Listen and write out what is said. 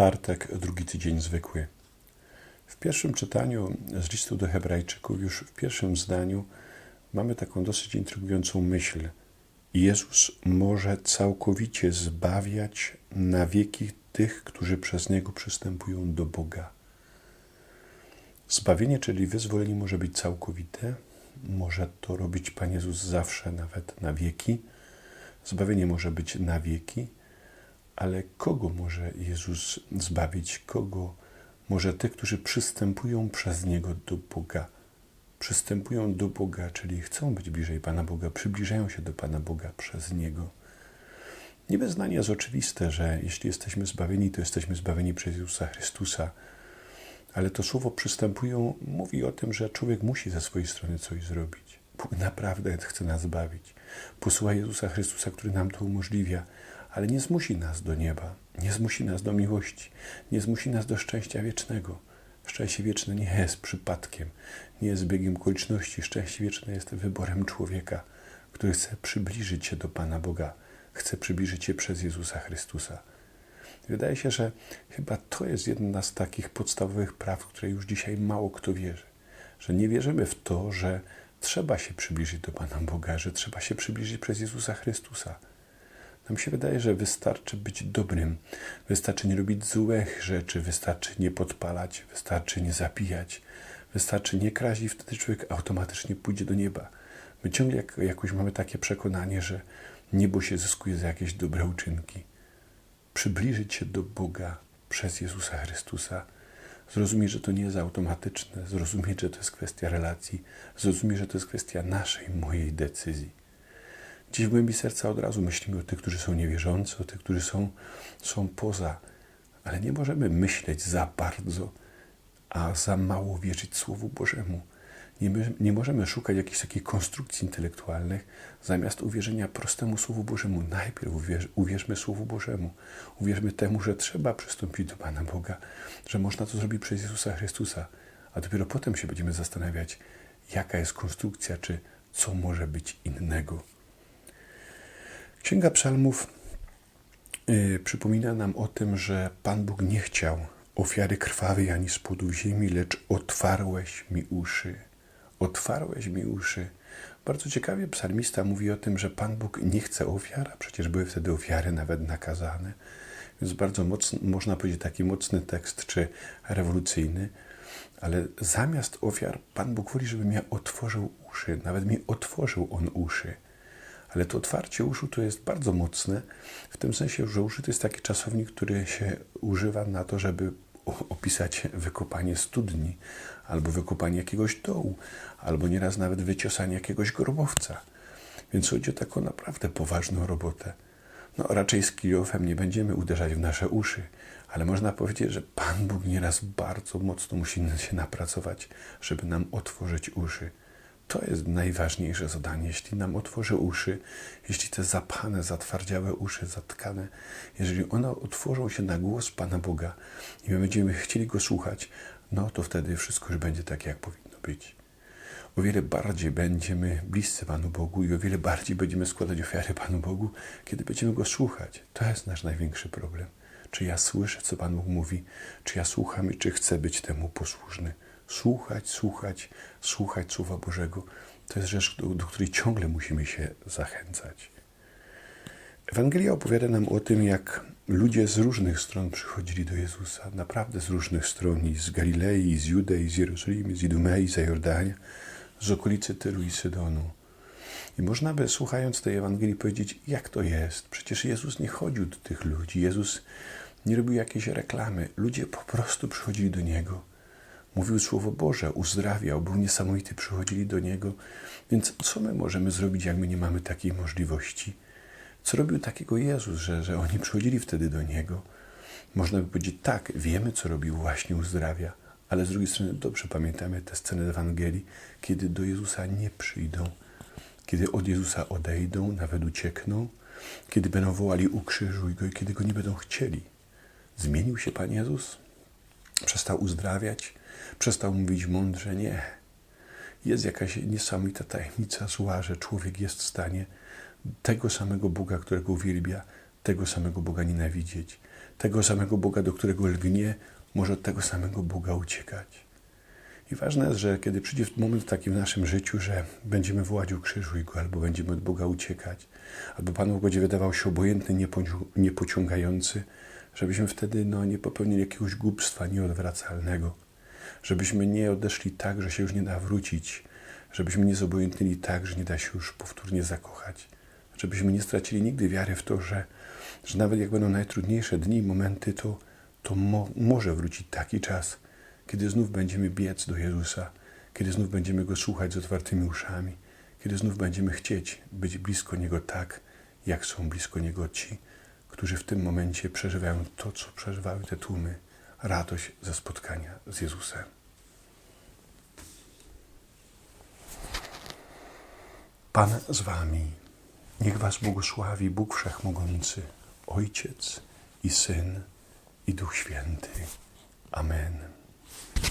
Czwartek, drugi tydzień zwykły. W pierwszym czytaniu z listu do Hebrajczyków, już w pierwszym zdaniu, mamy taką dosyć intrygującą myśl. Jezus może całkowicie zbawiać na wieki tych, którzy przez Niego przystępują do Boga. Zbawienie, czyli wyzwolenie, może być całkowite. Może to robić Pan Jezus zawsze, nawet na wieki. Zbawienie może być na wieki ale kogo może Jezus zbawić? Kogo? Może tych, którzy przystępują przez Niego do Boga. Przystępują do Boga, czyli chcą być bliżej Pana Boga, przybliżają się do Pana Boga przez Niego. Nie bez znania jest oczywiste, że jeśli jesteśmy zbawieni, to jesteśmy zbawieni przez Jezusa Chrystusa. Ale to słowo przystępują mówi o tym, że człowiek musi ze swojej strony coś zrobić. Bóg naprawdę chce nas zbawić. Posłucha Jezusa Chrystusa, który nam to umożliwia ale nie zmusi nas do nieba, nie zmusi nas do miłości, nie zmusi nas do szczęścia wiecznego. Szczęście wieczne nie jest przypadkiem, nie jest biegiem okoliczności. Szczęście wieczne jest wyborem człowieka, który chce przybliżyć się do Pana Boga, chce przybliżyć się przez Jezusa Chrystusa. Wydaje się, że chyba to jest jedna z takich podstawowych praw, które już dzisiaj mało kto wierzy. Że nie wierzymy w to, że trzeba się przybliżyć do Pana Boga, że trzeba się przybliżyć przez Jezusa Chrystusa nam się wydaje, że wystarczy być dobrym, wystarczy nie robić złych rzeczy, wystarczy nie podpalać, wystarczy nie zabijać, wystarczy nie kraść i wtedy człowiek automatycznie pójdzie do nieba. My ciągle jak, jakoś mamy takie przekonanie, że niebo się zyskuje za jakieś dobre uczynki. Przybliżyć się do Boga przez Jezusa Chrystusa, zrozumieć, że to nie jest automatyczne, zrozumieć, że to jest kwestia relacji, zrozumieć, że to jest kwestia naszej, mojej decyzji. Gdzieś w głębi serca od razu myślimy o tych, którzy są niewierzący, o tych, którzy są, są poza. Ale nie możemy myśleć za bardzo, a za mało wierzyć Słowu Bożemu. Nie, nie możemy szukać jakichś takich konstrukcji intelektualnych, zamiast uwierzenia prostemu Słowu Bożemu. Najpierw uwierz, uwierzmy Słowu Bożemu. Uwierzmy temu, że trzeba przystąpić do Pana Boga, że można to zrobić przez Jezusa Chrystusa, a dopiero potem się będziemy zastanawiać, jaka jest konstrukcja, czy co może być innego. Księga Psalmów yy, przypomina nam o tym, że Pan Bóg nie chciał ofiary krwawej ani spodu ziemi, lecz otwarłeś mi uszy. Otwarłeś mi uszy. Bardzo ciekawie psalmista mówi o tym, że Pan Bóg nie chce ofiar, a przecież były wtedy ofiary nawet nakazane. Więc bardzo mocny, można powiedzieć taki mocny tekst, czy rewolucyjny. Ale zamiast ofiar, Pan Bóg woli, żebym ja otworzył uszy. Nawet mi otworzył On uszy. Ale to otwarcie uszu to jest bardzo mocne, w tym sensie, że uszy to jest taki czasownik, który się używa na to, żeby opisać wykopanie studni, albo wykopanie jakiegoś dołu, albo nieraz nawet wyciosanie jakiegoś grobowca. Więc chodzi o taką naprawdę poważną robotę. No, raczej z kijowem nie będziemy uderzać w nasze uszy, ale można powiedzieć, że Pan Bóg nieraz bardzo mocno musi się napracować, żeby nam otworzyć uszy. To jest najważniejsze zadanie. Jeśli nam otworzy uszy, jeśli te zapane, zatwardziałe uszy, zatkane, jeżeli one otworzą się na głos Pana Boga i my będziemy chcieli Go słuchać, no to wtedy wszystko już będzie tak, jak powinno być. O wiele bardziej będziemy bliscy Panu Bogu i o wiele bardziej będziemy składać ofiary Panu Bogu, kiedy będziemy Go słuchać. To jest nasz największy problem. Czy ja słyszę, co Pan Bóg mówi? Czy ja słucham i czy chcę być temu posłuszny? Słuchać, słuchać, słuchać Słowa Bożego. To jest rzecz, do, do której ciągle musimy się zachęcać. Ewangelia opowiada nam o tym, jak ludzie z różnych stron przychodzili do Jezusa, naprawdę z różnych stron, i z Galilei, i z Judei, z Jerozolimy, z Idumei, z Jordania, z okolicy Tyru i Sydonu. I można by, słuchając tej Ewangelii, powiedzieć, jak to jest. Przecież Jezus nie chodził do tych ludzi, Jezus nie robił jakiejś reklamy. Ludzie po prostu przychodzili do Niego mówił Słowo Boże, uzdrawiał, był niesamowity, przychodzili do Niego. Więc co my możemy zrobić, jak my nie mamy takiej możliwości? Co robił takiego Jezus, że, że oni przychodzili wtedy do Niego? Można by powiedzieć, tak, wiemy, co robił, właśnie uzdrawia, ale z drugiej strony dobrze pamiętamy tę scenę Ewangelii, kiedy do Jezusa nie przyjdą, kiedy od Jezusa odejdą, nawet uciekną, kiedy będą wołali ukrzyżuj Go i kiedy Go nie będą chcieli. Zmienił się Pan Jezus? Przestał uzdrawiać? Przestał mówić mądrze, nie. Jest jakaś niesamowita tajemnica zła, że człowiek jest w stanie tego samego Boga, którego uwielbia, tego samego Boga nienawidzieć. tego samego Boga, do którego lgnie, może od tego samego Boga uciekać. I ważne jest, że kiedy przyjdzie moment taki w naszym życiu, że będziemy wołać ukrzyżuj Go, albo będziemy od Boga uciekać, albo Pan Bóg będzie wydawał się obojętny, niepocią- niepociągający, żebyśmy wtedy no, nie popełnili jakiegoś głupstwa nieodwracalnego, żebyśmy nie odeszli tak, że się już nie da wrócić, żebyśmy nie zobojętnili tak, że nie da się już powtórnie zakochać, żebyśmy nie stracili nigdy wiary w to, że, że nawet jak będą najtrudniejsze dni i momenty, to, to mo, może wrócić taki czas, kiedy znów będziemy biec do Jezusa, kiedy znów będziemy Go słuchać z otwartymi uszami, kiedy znów będziemy chcieć być blisko Niego tak, jak są blisko Niego ci, którzy w tym momencie przeżywają to, co przeżywały te tłumy, radość ze spotkania z Jezusem. Pan z Wami. Niech Was błogosławi Bóg Wszechmogący, Ojciec i Syn i Duch Święty. Amen.